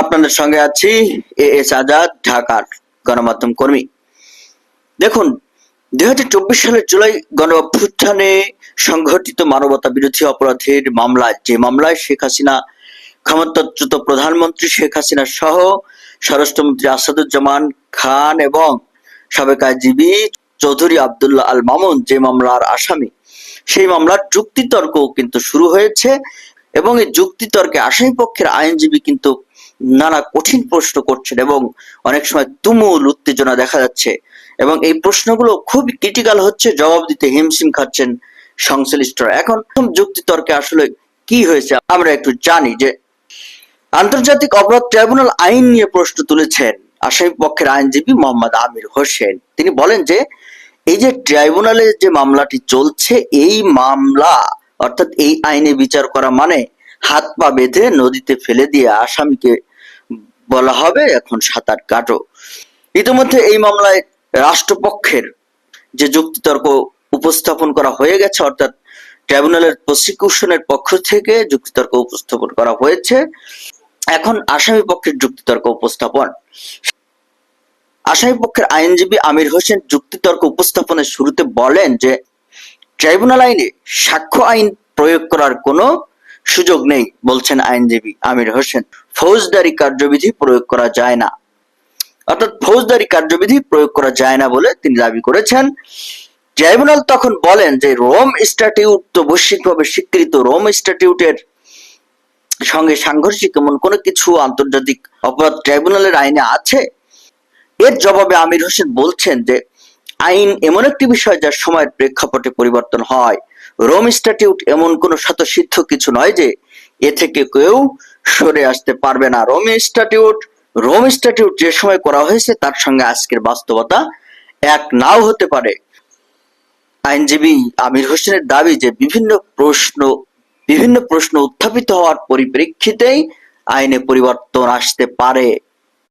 আপনাদের সঙ্গে আছি এ এস আজাদ, ঢাকার গণমাধ্যম কর্মী। দেখুন, দুই হাজার চব্বিশ সালের জুলাই গণ অভ্যুত্থানে সংঘটিত মানবতা বিরোধী অপরাধের মামলায়, যে মামলায় শেখ হাসিনা, ক্ষমতাচ্যুত প্রধানমন্ত্রী শেখ হাসিনা সহ স্বরাষ্ট্রমন্ত্রী আসাদুজ্জামান খান এবং সাবেক আইজিবি চৌধুরী আব্দুল্লাহ আল মামুন যে মামলার আসামি, সেই মামলার যুক্তিতর্ক কিন্তু শুরু হয়েছে এবং এই যুক্তিতর্কে আসামি পক্ষের আইনজীবী কিন্তু নানা কঠিন প্রশ্ন করছেন এবং অনেক সময় তুমুল উত্তেজনা দেখা যাচ্ছে। এবং এই প্রশ্নগুলো খুবই ক্রিটিক্যাল হচ্ছে, জবাব দিতে হিমশিম খাচ্ছেন সংশ্লিষ্টরা। এখন প্রথম যুক্তিতর্কে আসলে কি হয়েছে আমরা একটু জানি যে আন্তর্জাতিক অপরাধ ট্রাইব্যুনাল আইন নিয়ে প্রশ্ন তুলেছেন আসামি পক্ষের আইনজীবী মোহাম্মদ আমির হোসেন। তিনি বলেন যে এই যে ট্রাইব্যুনালে যে মামলাটি চলছে, এই মামলা, অর্থাৎ এই আইনে বিচার করা মানে হাত পা বেঁধে নদীতে ফেলে দিয়ে আসামিকে বলা হবে এখন সাঁতার কাটো। ইতিমধ্যে এই মামলায় রাষ্ট্রপক্ষের যে যুক্তিতর্ক উপস্থাপন করা হয়ে গেছে, অর্থাৎ ট্রাইব্যুনালের প্রসিকিউশনের পক্ষ থেকে যুক্তিতর্ক উপস্থাপন করা হয়েছে, এখন আসামি পক্ষের যুক্তিতর্ক উপস্থাপন। আসামি পক্ষের আইনজীবী আমির হোসেন যুক্তিতর্ক উপস্থাপনের শুরুতে বলেন যে, ট্রাইব্যুনাল আইনে সাক্ষ্য আইন প্রয়োগ করার কোনো সুযোগ নেই, বলছেন আইনজীবী আমির হোসেন। ফৌজদারি কার্যবিধি প্রয়োগ করা যায় না। অর্থাৎ ফৌজদারি কার্যবিধি প্রয়োগ করা যায় না বলে তিনি দাবি করেছেন। ট্রাইব্যুনাল তখন বলেন যে রোম স্ট্যাটিউট তো বৈশ্বিকভাবে স্বীকৃত। রোম স্ট্যাটিউটের সঙ্গে সাংঘর্ষিক এমন কোনো কিছু আন্তর্জাতিক অপরাধ ট্রাইব্যুনালের আইনে আছে? এর জবাবে আমির হোসেন বলছেন যে আইন এমন একটি বিষয় যার সময়ের প্রেক্ষাপটে পরিবর্তন হয়। রোম স্ট্যাটিউট এমন কোনো স্বতঃসিদ্ধ কিছু নয় যে এ থেকে কেউ সরে আসতে পারবে না। রোম স্ট্যাটিউট রোম স্ট্যাটিউট যে সময় করা হয়েছে তার সঙ্গে আজকের বাস্তবতা এক নাও হতে পারে। আইনজীবী আমির হোসেনের দাবি যে বিভিন্ন প্রশ্ন বিভিন্ন প্রশ্ন উত্থাপিত হওয়ার পরিপ্রেক্ষিতেই আইনে পরিবর্তন আসতে পারে।